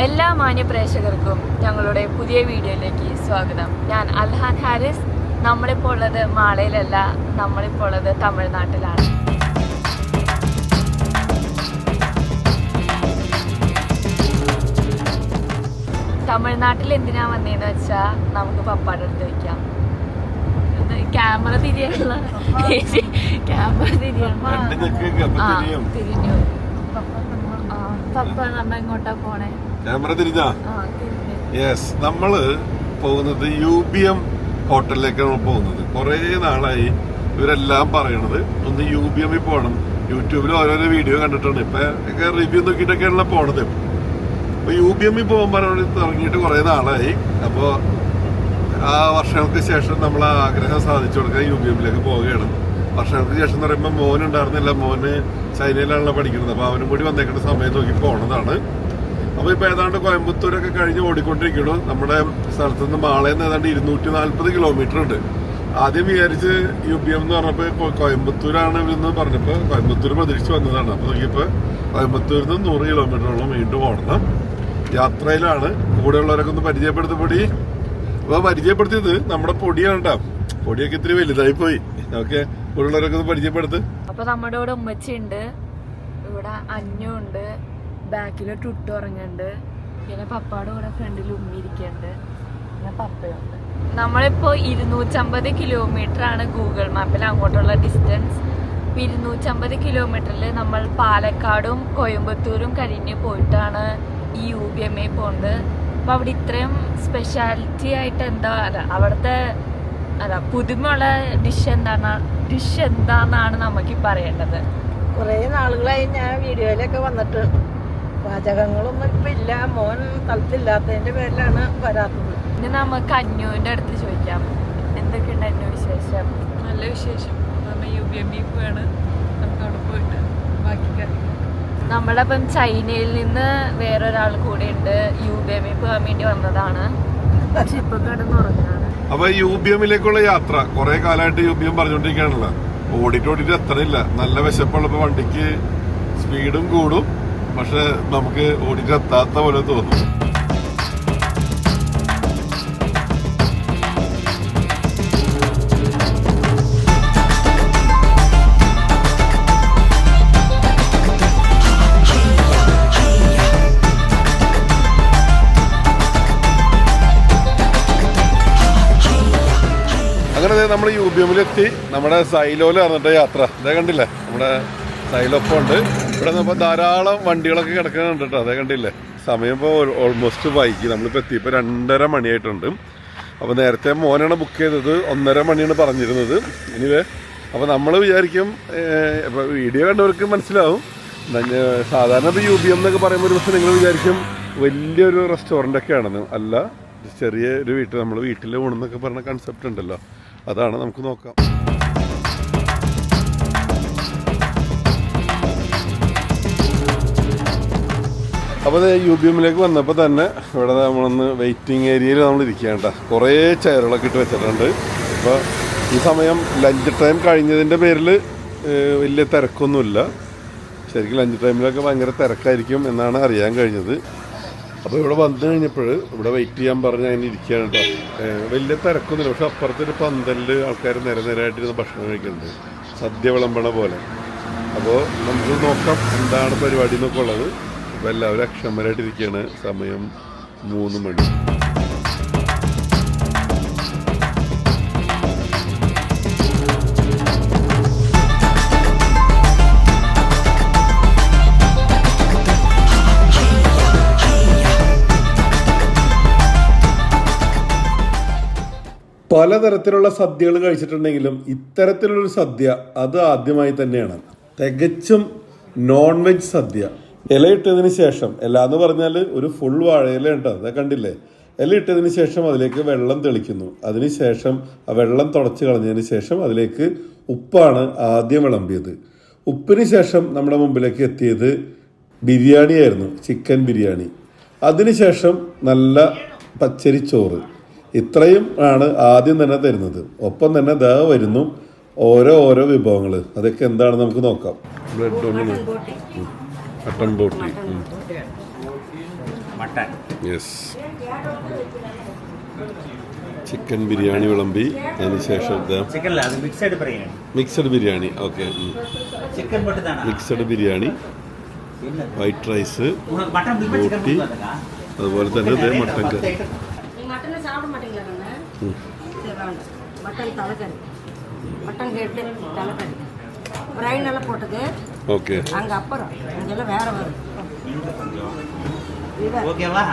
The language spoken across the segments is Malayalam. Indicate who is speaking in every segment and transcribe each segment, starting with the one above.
Speaker 1: എല്ലാ മാന്യ പ്രേക്ഷകർക്കും ഞങ്ങളുടെ പുതിയ വീഡിയോയിലേക്ക് സ്വാഗതം. ഞാൻ അൽഹാൻ ഹാരിസ്. നമ്മളിപ്പോൾ ഉള്ളത് മാളയിലല്ല നമ്മളിപ്പോൾ ഉള്ളത് തമിഴ്നാട്ടിലാണ്. തമിഴ്നാട്ടിൽ എന്തിനാ വന്നേന്ന് വെച്ചാൽ നമുക്ക് പപ്പാടെ അടുത്ത് വയ്ക്കാം ക്യാമറ തിരിയാനുള്ള ക്യാമറ തിരിയണം
Speaker 2: രണ്ടിനൊക്കെ
Speaker 1: ആ തിരിഞ്ഞു. പപ്പ നമ്മ എങ്ങോട്ടാ പോണേ?
Speaker 2: ക്യാമറ തിരിഞ്ഞാ? യെസ് നമ്മൾ പോകുന്നത് യു ബി എം ഹോട്ടലിലേക്കാണ് പോകുന്നത്. കുറേ നാളായി ഇവരെല്ലാം പറയണത് ഒന്ന് യു ബി എമ്മിൽ പോകണം. യൂട്യൂബിൽ ഓരോരോ വീഡിയോ കണ്ടിട്ടുണ്ട്. ഇപ്പൊ റിവ്യൂ നോക്കിയിട്ടൊക്കെയാണല്ലോ പോണത്. അപ്പൊ യു ബി എമ്മിൽ പോകാൻ പറഞ്ഞു തുടങ്ങിയിട്ട് കുറേ നാളായി. അപ്പോൾ ആ വർഷങ്ങൾക്ക് ശേഷം നമ്മൾ ആ ആഗ്രഹം സാധിച്ചു കൊടുക്കാൻ യു ബി എമ്മിലേക്ക് പോവുകയാണ്. വർഷങ്ങൾക്ക് ശേഷം എന്ന് പറയുമ്പോൾ മോൻ ഉണ്ടായിരുന്നില്ല. മോന് ചൈനയിലാണല്ലോ പഠിക്കുന്നത്. അപ്പോൾ അവനും കൂടി വന്നേക്കുന്ന സമയം നോക്കി പോണതാണ്. അപ്പോൾ ഇപ്പോൾ ഏതാണ്ട് കോയമ്പത്തൂരൊക്കെ കഴിഞ്ഞ് ഓടിക്കൊണ്ടിരിക്കണം. നമ്മുടെ സ്ഥലത്ത് നിന്ന് മാളയിൽ ഏതാണ്ട് ഇരുന്നൂറ്റി നാൽപ്പത് കിലോമീറ്റർ ഉണ്ട്. ആദ്യം വിചാരിച്ച് യു പി എം എന്ന് പറഞ്ഞപ്പോൾ കോയമ്പത്തൂരാണ് ഇവരെന്ന് പറഞ്ഞപ്പോൾ കോയമ്പത്തൂർ പ്രതീക്ഷിച്ച് വന്നതാണ്. അപ്പോൾ നോക്കിയപ്പോൾ കോയമ്പത്തൂരിൽ നിന്ന് നൂറ് കിലോമീറ്ററോളം വീണ്ടും ഓടണം. യാത്രയിലാണ്. കൂടെയുള്ളവരൊക്കെ ഒന്ന് പരിചയപ്പെടുത്തപ്പൊടി. അപ്പോൾ പരിചയപ്പെടുത്തിയത് നമ്മുടെ പൊടിയാണ് കേട്ടോ പൊടിയൊക്കെ ഇത്തിരി വലുതായി പോയി. ഓക്കെ കൂടെയുള്ളവരൊക്കെ ഒന്ന് പരിചയപ്പെടുത്ത്.
Speaker 1: അപ്പൊ നമ്മുടെ ഇവിടെ ഉമ്മച്ചിണ്ട് ഇവിടെ അന്നുണ്ട്. ബാക്കിൽ ടുട്ട് ഉറങ്ങുന്നുണ്ട് പിന്നെ പപ്പയുടെ കൂടെ ഫ്രണ്ടിൽ ഉമ്മി ഇരിക്കുന്നുണ്ട് പിന്നെ പപ്പയുണ്ട്. നമ്മളിപ്പോ ഇരുന്നൂറ്റമ്പത് കിലോമീറ്റർ ആണ് ഗൂഗിൾ മാപ്പിൽ അങ്ങോട്ടുള്ള ഡിസ്റ്റൻസ്. ഇരുന്നൂറ്റമ്പത് കിലോമീറ്ററിൽ നമ്മൾ പാലക്കാടും കോയമ്പത്തൂരും കഴിഞ്ഞ് പോയിട്ടാണ് ഈ യു ബി എം എ പോകുന്നത് അപ്പൊ അവിടെ ഇത്രയും സ്പെഷ്യാലിറ്റി ആയിട്ട് എന്താ അല്ല അവിടുത്തെ അല്ല പുതുമയുള്ള ഡിഷ് എന്താണ് ഡിഷ് എന്താണെന്നാണ് നമുക്ക് പറയേണ്ടത്.
Speaker 3: കുറേ നാളുകളായി ഞാൻ വീഡിയോയിലൊക്കെ വന്നിട്ട് പാചകങ്ങളൊന്നും ഇപ്പം ഇല്ല മോൻ സ്ഥലത്തില്ലാത്തതിന്റെ പേരിലാണ് വരാത്തത്.
Speaker 1: ഇനി നമുക്ക് അന്നുവിന്റെ അടുത്ത് ചോദിക്കാം. എന്തൊക്കെയുണ്ട് അന്നു വിശേഷം?
Speaker 4: നല്ല വിശേഷം. നമ്മൾ യു ബി എം ബി പോവാണ്. നമുക്ക് അവിടെ പോയിട്ട് ബാക്കി കാര്യങ്ങൾ
Speaker 1: നമ്മളിപ്പം ചൈനയിൽ നിന്ന് വേറൊരാൾ കൂടെ ഉണ്ട് യു ബി എമ്മിൽ പോകാൻ വേണ്ടി വന്നതാണ്. പക്ഷെ ഇപ്പൊ കിടന്നുറങ്ങാണ്
Speaker 2: അപ്പൊ യു ബി എമ്മിലേക്കുള്ള യാത്ര കുറെ കാലമായിട്ട് യു ബി എം പറഞ്ഞുകൊണ്ടിരിക്കുകയാണല്ലോ. ഓടിട്ട് ഓടിട്ട് എത്തണില്ല. നല്ല വിശപ്പുള്ളപ്പോ വണ്ടിക്ക് സ്പീഡും കൂടും. പക്ഷെ നമുക്ക് ഓടിട്ട് എത്താത്ത പോലെ തോന്നും. അങ്ങനെ നമ്മൾ യു ബി എമ്മിലെത്തി നമ്മുടെ ഇറന്നിട്ട് യാത്ര. ഇതേ കണ്ടില്ലേ? നമ്മുടെ സൈലൊപ്പം ഉണ്ട്. ഇവിടെ നമ്മൾ ധാരാളം വണ്ടികളൊക്കെ കിടക്കുന്നുണ്ട് കേട്ടോ അതേ കണ്ടില്ലേ? സമയം ഇപ്പോൾ ഓൾമോസ്റ്റ് വൈകി. നമ്മളിപ്പോൾ എത്തിയപ്പോൾ രണ്ടര മണിയായിട്ടുണ്ട്. അപ്പോൾ നേരത്തെ മോനാണ് ബുക്ക് ചെയ്തത്. ഒന്നര മണിയാണ് പറഞ്ഞിരുന്നത്. ഇനിവേ അപ്പോൾ നമ്മൾ വിചാരിക്കും ഇപ്പോൾ വീഡിയോ കണ്ടവർക്ക് മനസ്സിലാവും. സാധാരണ ഇപ്പോൾ യു ബി എം എന്നൊക്കെ പറയുമ്പോൾ ഒരു ദിവസം നിങ്ങൾ വിചാരിക്കും വലിയൊരു റെസ്റ്റോറന്റ് ഒക്കെ അല്ല ചെറിയൊരു വീട്ടിൽ നമ്മൾ വീട്ടിൽ ഊണെന്നൊക്കെ പറഞ്ഞ കൺസെപ്റ്റ് ഉണ്ടല്ലോ. അതാണ് നമുക്ക് നോക്കാം. അപ്പോൾ യു ബി എമ്മിലേക്ക് വന്നപ്പോൾ തന്നെ ഇവിടെ നമ്മളൊന്ന് വെയിറ്റിംഗ് ഏരിയയിൽ നമ്മൾ ഇരിക്കുകയാണ് കേട്ടോ കുറേ ചെയറുകളൊക്കെ ഇട്ട് വെച്ചിട്ടുണ്ട്. അപ്പോൾ ഈ സമയം ലഞ്ച് ടൈം കഴിഞ്ഞതിന്റെ പേരിൽ വലിയ തിരക്കൊന്നുമില്ല. ശരിക്കും ലഞ്ച് ടൈമിലൊക്കെ ഭയങ്കര തിരക്കായിരിക്കും എന്നാണ് അറിയാൻ കഴിഞ്ഞത്. അപ്പോൾ ഇവിടെ വന്നു കഴിഞ്ഞപ്പോൾ ഇവിടെ വെയിറ്റ് ചെയ്യാൻ പറഞ്ഞ് അങ്ങനെ ഇരിക്കുകയാണ് കേട്ടോ വലിയ തിരക്കൊന്നുമില്ല. പക്ഷെ അപ്പുറത്തൊരു പന്തലിൽ ആൾക്കാർ നിര നിരയായിട്ടിരുന്ന് ഭക്ഷണം കഴിക്കുന്നുണ്ട്. സദ്യ വിളമ്പണ പോലെ. അപ്പോൾ നമുക്ക് നോക്കാം എന്താണ് പരിപാടി എന്നൊക്കെ ഉള്ളത്. എല്ലാവരും അക്ഷമരായിട്ടിരിക്കുകയാണ് സമയം മൂന്ന് മണി. പലതരത്തിലുള്ള സദ്യകൾ കഴിച്ചിട്ടുണ്ടെങ്കിലും ഇത്തരത്തിലുള്ളൊരു സദ്യ അത് ആദ്യമായി തന്നെയാണ്. തികച്ചും നോൺ വെജ് സദ്യ. ഇല ഇട്ടതിന് ശേഷം ഇല എന്ന് പറഞ്ഞാൽ ഒരു ഫുൾ വാഴയില ഉണ്ടോ അതെ കണ്ടില്ലേ? ഇല ഇട്ടതിന് ശേഷം അതിലേക്ക് വെള്ളം തെളിക്കുന്നു. അതിന് ശേഷം ആ വെള്ളം തുടച്ച് കളഞ്ഞതിന് ശേഷം അതിലേക്ക് ഉപ്പാണ് ആദ്യം വിളമ്പിയത്. ഉപ്പിന് ശേഷം നമ്മുടെ മുമ്പിലേക്ക് എത്തിയത് ബിരിയാണി ആയിരുന്നു ചിക്കൻ ബിരിയാണി. അതിനുശേഷം നല്ല പച്ചരിച്ചോറ് ഇത്രയും ആണ് ആദ്യം തന്നെ തരുന്നത്. ഒപ്പം തന്നെ ദാ വരുന്നു ഓരോ ഓരോ വിഭവങ്ങൾ അതൊക്കെ എന്താണെന്ന് നമുക്ക് നോക്കാം. ബ്ലഡ് மட்டன் போட்டி
Speaker 5: மட்டன்
Speaker 2: യെസ് ചിക്കൻ ബിരിയാണി വിളമ്പി അതിനുശേഷം mixed biryani okay
Speaker 5: mixed biryani white rice
Speaker 2: ബോട്ടി അതുപോലെ തന്നെ ഇതേ മട്ടൻ കറി
Speaker 3: மட்டன் தலைக்கறி மட்டன் கேட்டு தலைக்கறி பிரைன் எல்லாம் போட்டது
Speaker 2: ഓക്കെ
Speaker 3: அங்கே அப்புறம் இங்கெல்லாம் வேற வரும் லிவர்
Speaker 5: ஓகேவா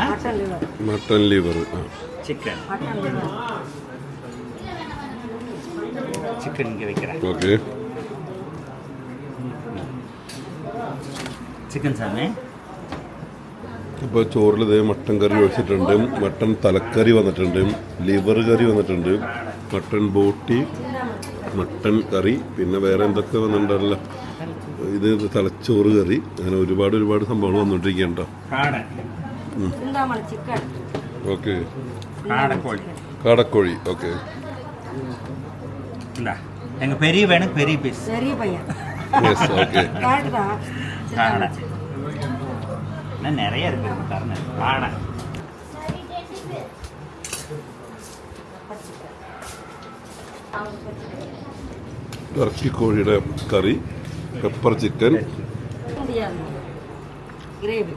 Speaker 3: மட்டன் லிவர்
Speaker 2: മട്ടൻ ലിവർ ആ
Speaker 5: சிக்கன்
Speaker 3: மட்டன் லிவர்
Speaker 5: சிக்கன் இங்கே வைக்கிறேன்
Speaker 2: ഓക്കെ
Speaker 5: சிக்கன் சாமி
Speaker 2: ഇപ്പോൾ ചോറിൽ ഇതേ മട്ടൻ കറി ഒഴിച്ചിട്ടുണ്ട് മട്ടൻ തലക്കറി വന്നിട്ടുണ്ട് ലിവർ കറി വന്നിട്ടുണ്ട് മട്ടൻ ബോട്ടി മട്ടൻ കറി പിന്നെ വേറെ എന്തൊക്കെ വന്നിട്ടുണ്ടല്ലോ ഇത് തലച്ചോറ് കറി അങ്ങനെ ഒരുപാട് ഒരുപാട് സംഭവങ്ങൾ വന്നുകൊണ്ടിരിക്കുകയാണ് കേട്ടോ
Speaker 5: காடை
Speaker 3: சிந்தாமணி சிக்கன்
Speaker 2: ഓക്കെ
Speaker 5: காடை கோழி
Speaker 2: കാടക്കോഴി ഓക്കെ
Speaker 5: இந்தா எங்கள் பெரிய வேணும் பெரிய பீஸ்
Speaker 3: பெரிய பையன்
Speaker 2: യെസ് ഓക്കെ
Speaker 3: கரெக்டு தான்
Speaker 5: காடை இன்னும் நிறைய இருக்கு தரணும் காடை
Speaker 2: ഇറച്ചിക്കോഴിയുടെ കറി പെപ്പർ ചിക്കൻ ഗ്രേവി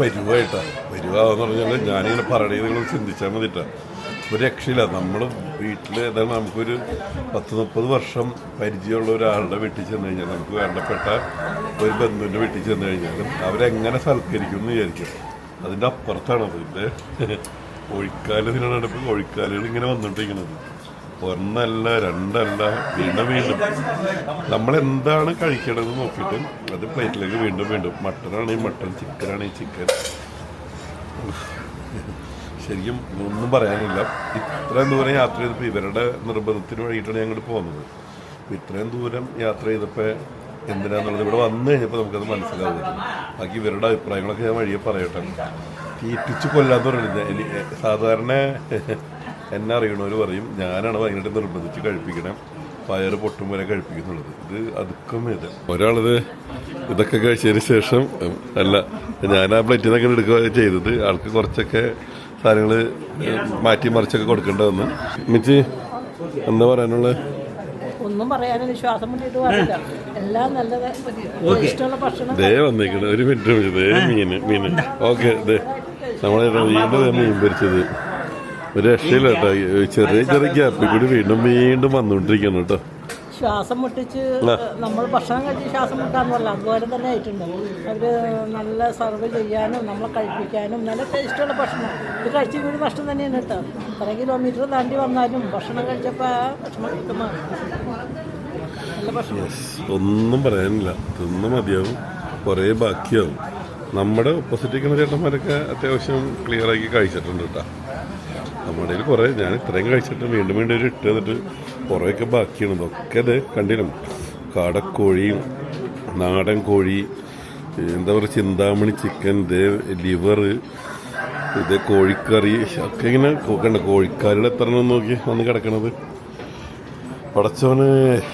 Speaker 2: പരുവായിട്ടാണ് പരിവാന്ന് പറഞ്ഞാൽ ഞാനിങ്ങനെ പറയണേ നിങ്ങൾ ചിന്തിച്ചാൽ മതിട്ടാ ഒരു രക്ഷയില്ല. നമ്മൾ വീട്ടിൽ ഏതാണ്ട് നമുക്കൊരു പത്ത് മുപ്പത് വർഷം പരിചയമുള്ള ഒരാളുടെ വീട്ടിൽ ചെന്ന് കഴിഞ്ഞാൽ നമുക്ക് വേണ്ടപ്പെട്ട ഒരു ബന്ധുവിന്റെ വീട്ടിൽ ചെന്ന് കഴിഞ്ഞാലും അവരെങ്ങനെ സൽക്കരിക്കും എന്ന് വിചാരിക്കും. അതിന്റെ അപ്പുറത്താണ് അതിന്റെ കോഴിക്കാൽ ഇതിനാണ് ഇപ്പോൾ കോഴിക്കാലുകൾ ഇങ്ങനെ വന്നുകൊണ്ടിരിക്കുന്നത് ഒന്നല്ല രണ്ടല്ല വീണ്ടും വീണ്ടും. നമ്മൾ എന്താണ് കഴിക്കണമെന്ന് നോക്കിയിട്ട് അത് പ്ലേറ്റിലേക്ക് വീണ്ടും വീണ്ടും. മട്ടനാണെങ്കിൽ മട്ടൺ ചിക്കനാണെങ്കിൽ ചിക്കൻ. ശരിക്കും ഒന്നും പറയാനില്ല. ഇത്രയും ദൂരം യാത്ര ചെയ്തപ്പോൾ ഇവരുടെ നിർബന്ധത്തിന് വേണ്ടിയിട്ടാണ് ഞങ്ങൾ പോകുന്നത്. ഇത്രയും ദൂരം യാത്ര ചെയ്തപ്പോൾ എന്തിനാന്നുള്ളത് ഇവിടെ വന്നു കഴിഞ്ഞപ്പോൾ നമുക്കത് മനസ്സിലാവുന്നത് ബാക്കി ഇവരുടെ അഭിപ്രായങ്ങളൊക്കെ ഞാൻ വഴിയെ പറയട്ടെ. തീറ്റിച്ച് കൊല്ലാന്ന് പറയുന്നത് സാധാരണ എന്നെ അറിയണവർ പറയും ഞാനാണ് വൈകിട്ട് നിർബന്ധിച്ച് കഴിപ്പിക്കണം. പയർ പൊട്ടും വരെ കഴിപ്പിക്കുന്നുള്ളത്. ഇത് അതുക്കും ഇത്. ഒരാളത് ഇതൊക്കെ കഴിച്ചതിന് ശേഷം അല്ല ഞാൻ ആ പ്ലേറ്റിൽ നിന്നൊക്കെ എടുക്കുക ചെയ്തത്. ആൾക്ക് കുറച്ചൊക്കെ സാധനങ്ങൾ മാറ്റി മറിച്ചൊക്കെ കൊടുക്കേണ്ട വന്നു. മിച്ചി എന്താ പറയാനുള്ളത്
Speaker 3: ഒന്നും പറയാനില്ല ശ്വാസം മുട്ടിട്ട് എല്ലാം നല്ലത്. ഇഷ്ടമുള്ള ഭക്ഷണം
Speaker 2: ദേ വന്നേക്കണേ. ഒരു മിനിറ്റ് ദേ മീൻ മീൻ ഓക്കെ ദേ. നമ്മളെ വീണ്ടും മീൻ പൊരിച്ചത്. ഒരു രക്ഷയില്ല കേട്ടോ ചെറിയ ചെറിയ ഗ്യാപ്പിൽ കൂടി വീണ്ടും വീണ്ടും വന്നുകൊണ്ടിരിക്കണം കേട്ടോ.
Speaker 3: ശ്വാസം മുട്ടിച്ച് നമ്മൾ ഭക്ഷണം കഴിച്ച് ശ്വാസം മുട്ടാന്നല്ല അതുപോലെ തന്നെ ആയിട്ടുണ്ട്. അവർ നല്ല സർവ് ചെയ്യാനും നമ്മളെ കഴിപ്പിക്കാനും നല്ല ടേസ്റ്റുള്ള ഭക്ഷണം. ഇത് കഴിച്ച് വീട് ഭക്ഷണം തന്നെയാണ് കേട്ടോ. ഇത്ര കിലോമീറ്റർ താണ്ടി വന്നാലും ഭക്ഷണം കഴിച്ചപ്പോൾ ആ ഭക്ഷണം കിട്ടുമ്പോൾ നല്ല ഭക്ഷണം.
Speaker 2: ഒന്നും പറയാനില്ല. തിന്ന് മതിയാവും. കുറേ ബാക്കിയാവും. നമ്മുടെ ഓപ്പോസിറ്റ് നിൽക്കുന്ന ചേട്ടന്മാരൊക്കെ അത്യാവശ്യം ക്ലിയർ ആക്കി കഴിച്ചിട്ടുണ്ട് കേട്ടോ. നമ്മുടെ കയ്യിൽ കുറേ ഞാൻ ഇത്രയും കഴിച്ചിട്ട് വീണ്ടും വീണ്ടും ഒരു ഇട്ട് തന്നിട്ട് കുറേയൊക്കെ ബാക്കിയാണ്. ഇതൊക്കെ അത് കണ്ടിരുന്നു കാടക്കോഴിയും നാടൻ കോഴി എന്താ പറയുക ചിന്താമണി ചിക്കൻ ഇതേ ലിവർ ഇത് കോഴിക്കറി ഒക്കെ ഇങ്ങനെ കണ്ട കോഴിക്കാരുടെ എത്ര നോക്കി വന്ന് കിടക്കണത്? പടച്ചവന്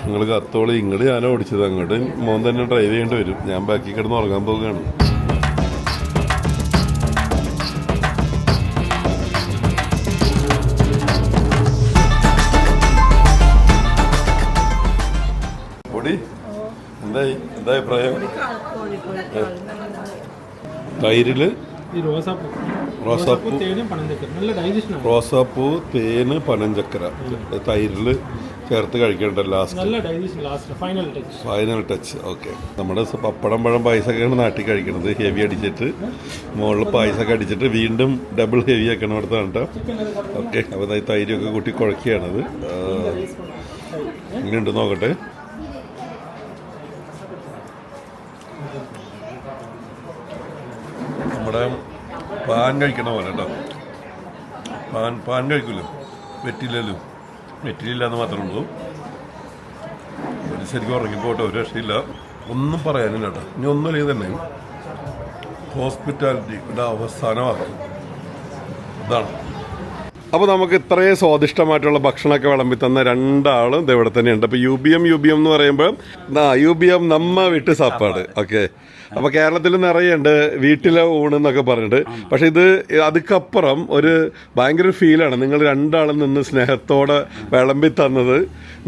Speaker 2: നിങ്ങൾ കത്തോളി. ഇങ്ങോട്ട് ഞാനോ ഓടിച്ചത്. അങ്ങോട്ട് മോൻ തന്നെ ഡ്രൈവ് ചെയ്യേണ്ടി വരും. ഞാൻ ബാക്കി കിടന്ന് ഉറങ്ങാൻ പോവുകയാണ്. എന്താ അഭിപ്രായം
Speaker 6: തൈരിൽ? റോസാപ്പൂ.
Speaker 2: റോസാപ്പൂ.
Speaker 6: തേനും
Speaker 2: പനഞ്ചക്കര. തൈരിൽ ചേർത്ത് കഴിക്കേണ്ട ലാസ്റ്റ്
Speaker 6: ഫൈനൽ ടച്ച്
Speaker 2: ഓക്കെ നമ്മുടെ പപ്പടം പഴം പായസമൊക്കെയാണ് നാട്ടി കഴിക്കണത്. ഹെവി അടിച്ചിട്ട് മുകളിൽ പായസമൊക്കെ അടിച്ചിട്ട് വീണ്ടും ഡബിൾ ഹെവി ആക്കണം അടുത്താണ് കേട്ടോ ഓക്കെ അപ്പോൾ തൈരൊക്കെ കൂട്ടി കുഴക്കുകയാണത്. ഇങ്ങനെ ഉണ്ട് നോക്കട്ടെ. നമ്മുടെ പാൻ കഴിക്കണ പോലെ കേട്ടോ. പാൻ പാൻ കഴിക്കുമല്ലോ വെറ്റില്ലല്ലോ വെറ്റിലില്ല എന്ന് മാത്രമേ ഉള്ളൂ. ശരിക്കും ഉറങ്ങിപ്പോട്ടെ ഒരു രക്ഷയില്ല. ഒന്നും പറയാനില്ല കേട്ടോ. ഇനി ഒന്നുമില്ലെങ്കിൽ തന്നെ ഹോസ്പിറ്റാലിറ്റി ഇവിടെ അവസാനമാക്കും ഇതാണ്. അപ്പോൾ നമുക്ക് ഇത്രയും സ്വാദിഷ്ടമായിട്ടുള്ള ഭക്ഷണമൊക്കെ വിളമ്പി തന്ന രണ്ടാളും ഇത് ഇവിടെ തന്നെയുണ്ട്. അപ്പോൾ U B M U B M എന്ന് പറയുമ്പോൾ യു ബി എം നമ്മ വിട്ട് സാപ്പാട്. ഓക്കെ. അപ്പോൾ കേരളത്തിൽ നിറയുണ്ട് വീട്ടിലെ ഊണ് എന്നൊക്കെ പറഞ്ഞിട്ട്. പക്ഷേ ഇത് അതുക്കപ്പുറം ഒരു ഭയങ്കര ഫീലാണ് നിങ്ങൾ രണ്ടാളും നിന്ന് സ്നേഹത്തോടെ വിളമ്പി തന്നത്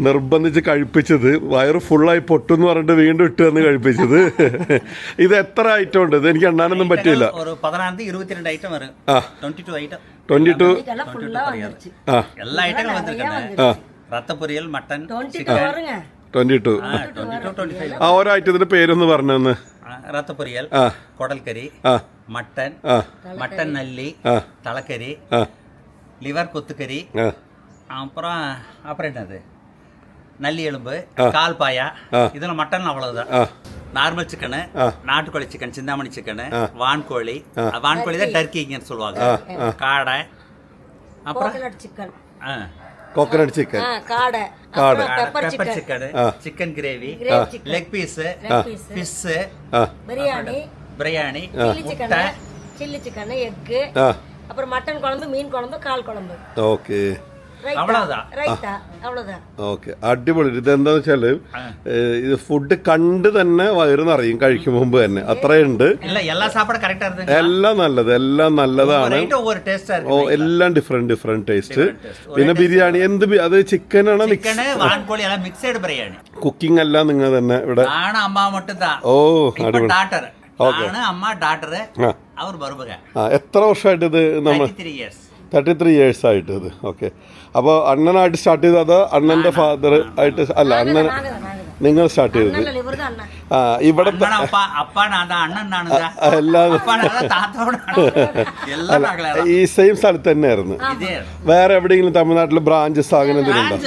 Speaker 2: നിർബന്ധിച്ച് കഴിപ്പിച്ചത് വയറ് ഫുള്ളായി പൊട്ടെന്ന് പറഞ്ഞിട്ട് വീണ്ടും ഇട്ട് തന്ന് കഴിപ്പിച്ചത്. ഇത് എത്ര ഐറ്റം ഉണ്ട്? ഇത് എനിക്ക് എണ്ണാനൊന്നും
Speaker 5: പറ്റില്ല Twenty two item twenty two
Speaker 2: ആ
Speaker 5: எல்லா ஐட்டங்களும் வந்திருக்காங்க
Speaker 2: ആ
Speaker 5: ரத்த பொரியல் mutton chicken
Speaker 2: twenty two
Speaker 5: twenty two twenty five
Speaker 2: ആ ഓരോ ഐറ്റത്തിന്റെ പേരൊന്ന് പറഞ്ഞെന്ന്
Speaker 5: ரத்த பொரியல்
Speaker 2: ആ
Speaker 5: குடல் கறி
Speaker 2: ആ
Speaker 5: மட்டன்
Speaker 2: ആ
Speaker 5: மட்டன் நல்லி
Speaker 2: ஆ.
Speaker 5: தலைக்கறி
Speaker 2: ആ
Speaker 5: லிவர் கொத்துக்கறி
Speaker 2: ആ
Speaker 5: அப்புறம் அப்புறம் என்னது நல்லி எலும்பு கால் பாயா இதுல மட்டன் அவ்வளவுதான்
Speaker 2: ആ
Speaker 5: நார்மல் சிக்கனு நாட்டுக்கோழி சிக்கன் சிந்தாமணி சிக்கனு வான்கோழி வான்கோழி தான் டர்க்கிங்கன்னு சொல்லுவாங்க. காடை அப்புறம்?
Speaker 3: சிக்கன்
Speaker 2: கோகனட் சிக்கன்
Speaker 3: காடை.
Speaker 5: காடை. Pepper chicken chicken gravy
Speaker 2: leg
Speaker 7: piece
Speaker 5: fish
Speaker 7: biryani
Speaker 5: biryani
Speaker 7: chilli chicken chilli chicken
Speaker 2: egg
Speaker 7: அப்புறம் மட்டன் குழம்பு மீன் குழம்பு கால் குழம்பு. ஓகே
Speaker 2: ഓക്കെ അടിപൊളി. ഇതെന്താന്ന് വെച്ചാൽ ഇത് ഫുഡ് കണ്ട് തന്നെ വയറ് കഴിക്കും മുമ്പ് തന്നെ. അത്രയുണ്ട്. എല്ലാം നല്ലത് എല്ലാം നല്ലതാണ്. ഓ എല്ലാം ഡിഫറെന്റ് ഡിഫറെന്റ് ടേസ്റ്റ് പിന്നെ ബിരിയാണി എന്ത് അത്
Speaker 5: ചിക്കൻ ആണ്
Speaker 2: കുക്കിംഗ് എല്ലാം നിങ്ങൾ തന്നെ ഇവിടെ. ഓ അടിപൊളി. ആണ്
Speaker 5: അമ്മ ഡാറ്റർ
Speaker 2: അവർ എത്ര വർഷമായിട്ട് ഇത് നമ്മൾ തേർട്ടി ത്രീ ഇയേഴ്സ് ആയിട്ട് അത് ഓക്കെ അപ്പോൾ അണ്ണനായിട്ട് സ്റ്റാർട്ട് ചെയ്തത് അത് അണ്ണന്റെ ഫാദർ ആയിട്ട് അല്ല അണ്ണൻ നിങ്ങൾ സ്റ്റാർട്ട് ചെയ്തത്. ആ
Speaker 5: ഇവിടെ
Speaker 2: എല്ലാം ഈ സെയിം സ്ഥലത്ത് തന്നെയായിരുന്നു. വേറെ എവിടെയെങ്കിലും തമിഴ്നാട്ടിൽ ബ്രാഞ്ച് സ്ഥാപനം എന്തെങ്കിലും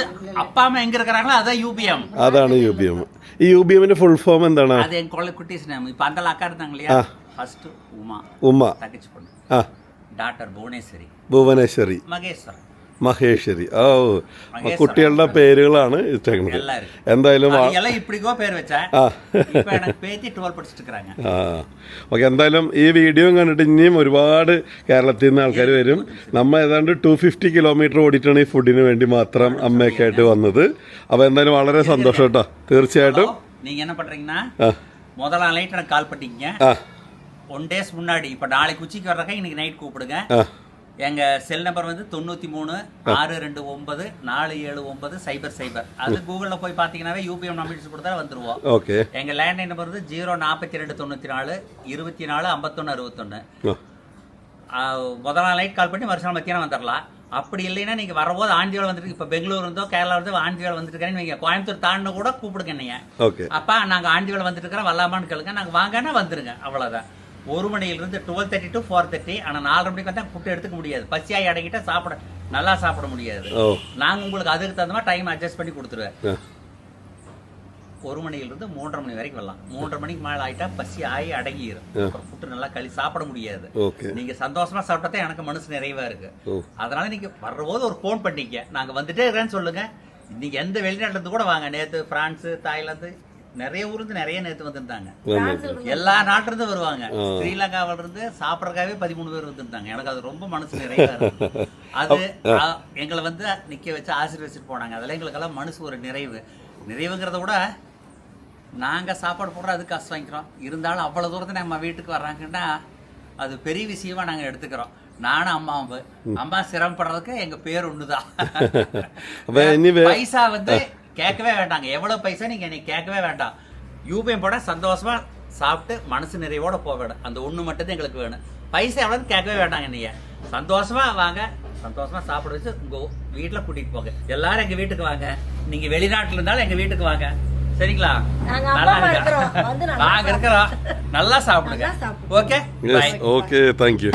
Speaker 2: അതാണ് യു ബി എം ഈ യു ബി എമ്മിന്റെ ഫുൾ ഫോം എന്താണ്? ഉമ്മ.
Speaker 5: தங்கச்சி பொண்ணு
Speaker 2: ആ
Speaker 5: டாக்டர் புவனேஸ்வரி
Speaker 2: ഭുവനേശ്വരി
Speaker 5: மகேஸ்வரன்
Speaker 2: മഹേശ്വരി ഓ
Speaker 5: മഹേശ്വരൻ.
Speaker 2: കുട്ടികളുടെ പേരുകളാണ് ഇട്ടേക്കുന്നത്
Speaker 5: எல்லாம் இருக்கு
Speaker 2: എന്തായാലും ആ-
Speaker 5: அது எல்லாம் இப்படிக்கோ பேர் வச்சேன்
Speaker 2: ആ
Speaker 5: இப்ப எனக்கு பேத்தி டுவெல் படிச்சுட்டு இருக்கிறாங்க
Speaker 2: ആ ഓക്കെ എന്തായാലും ഈ വീഡിയോ കണ്ടിട്ട് ഇനിയും ഒരുപാട് കേരളത്തിൽ നിന്ന് ആൾക്കാർ വരും നമ്മൾ ഏതാണ്ട് ടു ഫിഫ്റ്റി കിലോമീറ്റർ ഓടിയിട്ടാണ് ഈ ഫുഡിന് വേണ്ടി മാത്രം അമ്മയൊക്കെ ആയിട്ട് വന്നത് അപ്പോൾ എന്തായാലും വളരെ സന്തോഷം കേട്ടോ തീർച്ചയായിട്ടും
Speaker 5: நீங்க என்ன பண்றீங்கன்னா
Speaker 2: ആ
Speaker 5: முதல் நாள் நைட் எனக்கு கால் பண்ணிட்டீங்க
Speaker 2: ആ
Speaker 5: ஒன் டேஸ் முன்னாடி இப்போ நாளைக்கு உச்சிக்கு வர்றக்க இன்னைக்கு நைட் கூப்பிடுங்க. எங்க செல் நம்பர் வந்து தொண்ணூத்தி மூணு ஆறு ரெண்டு ஒன்பது நாலு ஏழு ஒன்பது சைபர் சைபர் அது கூகுள்ல போய் பாத்தீங்கன்னாவே யூபிஎம் நம்பிட்டு கொடுத்தா வந்துருவோம்.
Speaker 2: ஓகே.
Speaker 5: எங்க லேண்ட்லைன் நம்பர் வந்து ஜீரோ நாற்பத்தி ரெண்டு தொண்ணூத்தி நாலு இருபத்தி நாலு ஐம்பத்தொன்னு அறுபத்தொன்னு. முதல் நாள் நைட் கால் பண்ணி மறுநாள் மத்தியானம் வந்துடலாம் அப்படி இல்லைன்னா நீங்க வரும்போது ஆண்டியோட வந்துருக்கு இப்ப பெங்களூர் இருந்தோ கேரளா இருந்தோ ஆண்டியோட வந்துருக்கிறேன்னு நீங்கள் கோயம்புத்தூர் தாண்டின கூட கூப்பிடுங்க
Speaker 2: நீங்கள்
Speaker 5: அப்போ நாங்கள் ஆண்டியோட வந்துருக்கிறோம் வரலாமான்னு கேளுங்க. நாங்க வாங்கன்னா வந்துருங்க. அவ்வளவுதான். ஒரு மணியிலிருந்து twelve thirty to four thirty ஆனால் நாலு மணிக்கு வந்தால் ஃபுட் எடுத்துக்க முடியாது. பசியாகி அடங்கிட்டா சாப்பிட நல்லா சாப்பிட முடியாது. நாங்கள் உங்களுக்கு அதுக்கு தகுந்த மாதிரி டைம் அட்ஜஸ்ட் பண்ணி கொடுத்துருவேன். ஒரு மணியிலிருந்து மூன்றரை மணி வரைக்கும் வரலாம். மூன்றரை மணிக்கு மேலே ஆகிட்டா பசி ஆகி அடங்கிடும் அப்புறம் ஃபுட்டு நல்லா களி சாப்பிட முடியாது. நீங்க சந்தோஷமா சாப்பிட்டா எனக்கு மனசு நிறைவா இருக்கு. அதனால நீங்கள் வர்றபோது ஒரு போன் பண்ணிக்க நாங்க வந்துட்டே இருக்கேன்னு சொல்லுங்க. நீங்க எந்த வெளிநாட்டுல இருந்து கூட வாங்க. நேத்து பிரான்ஸ் தாய்லாந்து நிறைய ஊர்ல இருந்து நிறைய நேத்து வந்திருந்தாங்க. எல்லா நாட்டுல இருந்து வருவாங்க. ஸ்ரீலங்காவில இருந்து சாப்பிடறதுக்காகவே பதிமூணு பேர் வந்திருந்தாங்க எனக்கு அது ரொம்ப மனசு நிறைவா இருக்கு அது எங்களை வந்து நிக்க வச்சு ஆசீர்வதிச்சுட்டு போனாங்க. அதெல்லாம் எங்களுக்கெல்லாம் மனசு ஒரு நிறைவு. நிறைவுங்கிறத விட நாங்க சாப்பாடு போடுறோம் அது காசு வாங்கிக்கிறோம். இருந்தாலும் அவ்வளவு தூரத்தை நம்ம வீட்டுக்கு வர்றாங்கன்னா அது பெரிய விஷயமா நாங்க எடுத்துக்கிறோம். நானும் அம்மாவும் அம்மா சிரமப்படுறதுக்கு எங்க பேர் ஒண்ணுதான்.
Speaker 2: வே-
Speaker 5: பைசா வந்து கேட்கவே வேண்டாங்க. எவ்வளோ பைசா நீங்கள் என்னை கேட்கவே வேண்டாம். யூபிஎம் போட சந்தோஷமாக சாப்பிட்டு மனசு நிறைவோட போக வேணும். அந்த ஒன்று மட்டும்தான் எங்களுக்கு வேணும். பைசா எவ்வளோன்னு கேட்கவே வேண்டாங்க நீங்கள் சந்தோஷமாக வாங்க. சந்தோஷமாக சாப்பிட வச்சு உங்கள் வீட்டில் கூட்டிகிட்டு போங்க. எல்லாரும் எங்கள் வீட்டுக்கு வாங்க. நீங்கள் வெளிநாட்டில் இருந்தாலும் எங்கள் வீட்டுக்கு வாங்க. சரிங்களா? நல்லா இருக்க? நாங்க இருக்கிறோம். நல்லா சாப்பிடுங்க. Okay
Speaker 2: okay thank you